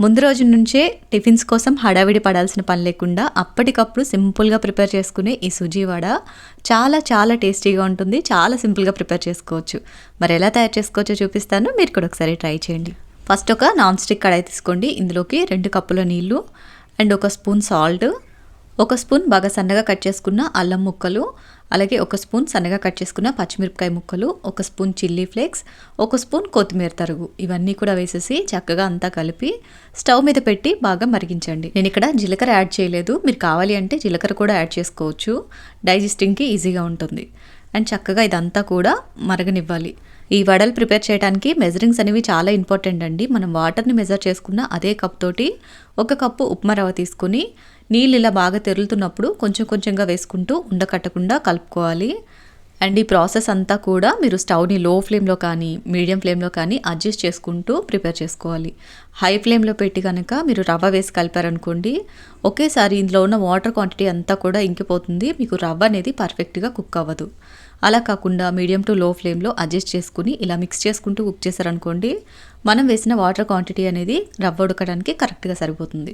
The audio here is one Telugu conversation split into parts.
ముందు రోజు నుంచే టిఫిన్స్ కోసం హడావిడి పడాల్సిన పని లేకుండా అప్పటికప్పుడు సింపుల్గా ప్రిపేర్ చేసుకునే ఈ సుజీ వడ చాలా చాలా టేస్టీగా ఉంటుంది. చాలా సింపుల్గా ప్రిపేర్ చేసుకోవచ్చు. మరి ఎలా తయారు చేసుకోవచ్చో చూపిస్తాను. మీరు కూడా ఒకసారి ట్రై చేయండి. ఫస్ట్ ఒక నాన్ స్టిక్ కడాయి తీసుకోండి. ఇందులోకి రెండు కప్పుల నీళ్ళు అండ్ ఒక స్పూన్ సాల్ట్ ఒక స్పూన్ బాగా సన్నగా కట్ చేసుకున్న అల్లం ముక్కలు అలాగే ఒక స్పూన్ సన్నగా కట్ చేసుకున్న పచ్చిమిరపకాయ ముక్కలు ఒక స్పూన్ చిల్లీ ఫ్లేక్స్ ఒక స్పూన్ కొత్తిమీర తరుగు. ఇవన్నీ కూడా వేసేసి చక్కగా అంతా కలిపి స్టవ్ మీద పెట్టి బాగా మరిగించండి. నేను ఇక్కడ జీలకర్ర యాడ్ చేయలేదు. మీరు కావాలి అంటే జీలకర్ర కూడా యాడ్ చేసుకోవచ్చు. డైజెస్టింగ్కి ఈజీగా ఉంటుంది. అండ్ చక్కగా ఇదంతా కూడా మరగనివ్వాలి. ఈ వడలు ప్రిపేర్ చేయడానికి మెజరింగ్స్ అనేవి చాలా ఇంపార్టెంట్ అండి. మనం వాటర్ని మెజర్ చేసుకున్న అదే కప్ తోటి ఒక కప్పు ఉప్మా రవ్వ తీసుకుని నీళ్ళు ఇలా బాగా తెరులుతున్నప్పుడు కొంచెం కొంచెంగా వేసుకుంటూ ఉండకట్టకుండా కలుపుకోవాలి. అండ్ ఈ ప్రాసెస్ అంతా కూడా మీరు స్టవ్ని లో ఫ్లేమ్లో కానీ మీడియం ఫ్లేమ్లో కానీ అడ్జస్ట్ చేసుకుంటూ ప్రిపేర్ చేసుకోవాలి. హై ఫ్లేమ్లో పెట్టి కనుక మీరు రవ్వ వేసి కలిపారనుకోండి ఒకేసారి ఇందులో ఉన్న వాటర్ క్వాంటిటీ అంతా కూడా ఇంకిపోతుంది. మీకు రవ్వ అనేది పర్ఫెక్ట్గా కుక్ అవ్వదు. అలా కాకుండా మీడియం టు లో ఫ్లేమ్లో అడ్జస్ట్ చేసుకుని ఇలా మిక్స్ చేసుకుంటూ కుక్ చేశారనుకోండి మనం వేసిన వాటర్ క్వాంటిటీ అనేది రవ్వ ఉడకడానికి కరెక్ట్గా సరిపోతుంది.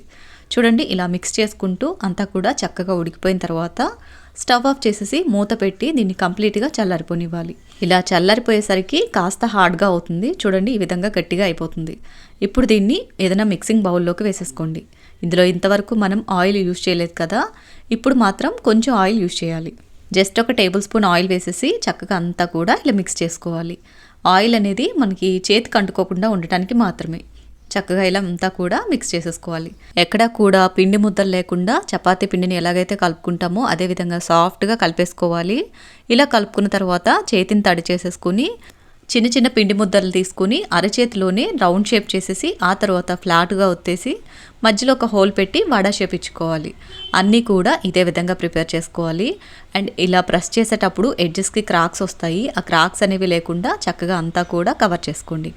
చూడండి ఇలా మిక్స్ చేసుకుంటూ అంతా కూడా చక్కగా ఉడికిపోయిన తర్వాత స్టవ్ ఆఫ్ చేసేసి మూత పెట్టి దీన్ని కంప్లీట్గా చల్లారిపోనివ్వాలి. ఇలా చల్లారిపోయేసరికి కాస్త హార్డ్గా అవుతుంది. చూడండి ఈ విధంగా గట్టిగా అయిపోతుంది. ఇప్పుడు దీన్ని ఏదైనా మిక్సింగ్ బౌల్లోకి వేసేసుకోండి. ఇందులో ఇంతవరకు మనం ఆయిల్ యూజ్ చేయలేదు కదా ఇప్పుడు మాత్రం కొంచెం ఆయిల్ యూజ్ చేయాలి. జస్ట్ ఒక టేబుల్ స్పూన్ ఆయిల్ వేసేసి చక్కగా అంతా కూడా ఇలా మిక్స్ చేసుకోవాలి. ఆయిల్ అనేది మనకి చేతికి అంటుకోకుండా ఉండటానికి మాత్రమే. చక్కగా ఇలా అంతా కూడా మిక్స్ చేసేసుకోవాలి. ఎక్కడ కూడా పిండి ముద్దలు లేకుండా చపాతీ పిండిని ఎలాగైతే కలుపుకుంటామో అదే విధంగా సాఫ్ట్గా కలిపేసుకోవాలి. ఇలా కలుపుకున్న తర్వాత చేతిని తడి చేసేసుకుని చిన్న చిన్న పిండి ముద్దలు తీసుకుని అరచేతిలోనే రౌండ్ షేప్ చేసేసి ఆ తర్వాత ఫ్లాట్గా ఒత్తేసి మధ్యలో ఒక హోల్ పెట్టి వడ షేప్ ఇచ్చుకోవాలి అన్నీ కూడా ఇదే విధంగా ప్రిపేర్ చేసుకోవాలి. అండ్ ఇలా ప్రెస్ చేసేటప్పుడు ఎడ్జెస్కి క్రాక్స్ వస్తాయి. ఆ క్రాక్స్ అనేవి లేకుండా చక్కగా అంతా కూడా కవర్ చేసుకోండి.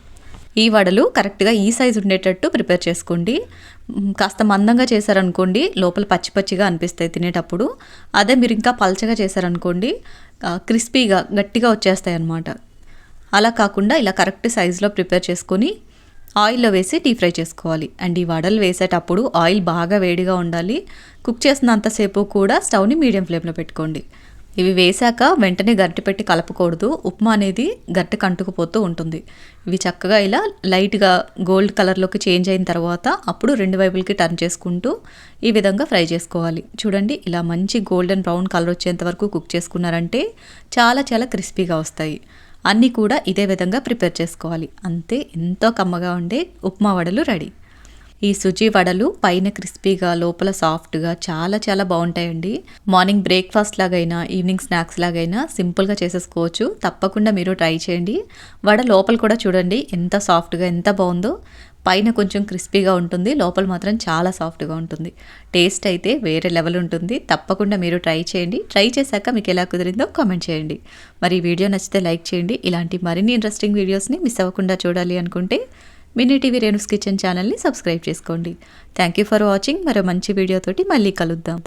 ఈ వడలు కరెక్ట్గా ఈ సైజు ఉండేటట్టు ప్రిపేర్ చేసుకోండి. కాస్త మందంగా చేశారనుకోండి లోపల పచ్చి పచ్చిగా అనిపిస్తాయి తినేటప్పుడు. అదే మీరు ఇంకా పల్చగా చేశారనుకోండి క్రిస్పీగా గట్టిగా వచ్చేస్తాయి అన్నమాట అలా కాకుండా ఇలా కరెక్ట్ సైజులో ప్రిపేర్ చేసుకొని ఆయిల్లో వేసి డీప్ ఫ్రై చేసుకోవాలి. అండ్ ఈ వడలు వేసేటప్పుడు ఆయిల్ బాగా వేడిగా ఉండాలి. కుక్ చేసినంతసేపు కూడా స్టవ్ని మీడియం ఫ్లేమ్లో పెట్టుకోండి. ఇవి వేశాక వెంటనే గరిటె పెట్టి కలపకూడదు. ఉప్మా అనేది గట్టి కంటుకుపోతూ ఉంటుంది. ఇవి చక్కగా ఇలా లైట్గా గోల్డ్ కలర్లోకి చేంజ్ అయిన తర్వాత అప్పుడు రెండు వైపులకి టర్న్ చేసుకుంటూ ఈ విధంగా ఫ్రై చేసుకోవాలి. చూడండి ఇలా మంచి గోల్డెన్ బ్రౌన్ కలర్ వచ్చేంత వరకు కుక్ చేసుకున్నారంటే చాలా చాలా క్రిస్పీగా వస్తాయి. అన్నీ కూడా ఇదే విధంగా ప్రిపేర్ చేసుకోవాలి. అంతే ఎంతో కమ్మగా ఉండే ఉప్మా వడలు రెడీ. ఈ సుజీ వడలు పైన క్రిస్పీగా లోపల సాఫ్ట్గా చాలా చాలా బాగుంటాయండి. మార్నింగ్ బ్రేక్ఫాస్ట్ లాగైనా ఈవినింగ్ స్నాక్స్ లాగైనా సింపుల్గా చేసేసుకోవచ్చు. తప్పకుండా మీరు ట్రై చేయండి. వడ లోపల కూడా చూడండి ఎంత సాఫ్ట్గా ఎంత బాగుందో. పైన కొంచెం క్రిస్పీగా ఉంటుంది లోపల మాత్రం చాలా సాఫ్ట్గా ఉంటుంది. టేస్ట్ అయితే వేరే లెవెల్ ఉంటుంది. తప్పకుండా మీరు ట్రై చేయండి. ట్రై చేశాక మీకు ఎలా కుదిరిందో కామెంట్ చేయండి. మరి వీడియో నచ్చితే లైక్ చేయండి. ఇలాంటి మరిన్ని ఇంట్రెస్టింగ్ వీడియోస్ని మిస్ అవ్వకుండా చూడాలి అనుకుంటే మినీ టీవీ రేణుస్ కిచెన్ ఛానల్ని సబ్స్క్రైబ్ చేసుకోండి. థ్యాంక్ యూ ఫర్ వాచింగ్ మరో మంచి వీడియోతోటి మళ్ళీ కలుద్దాం.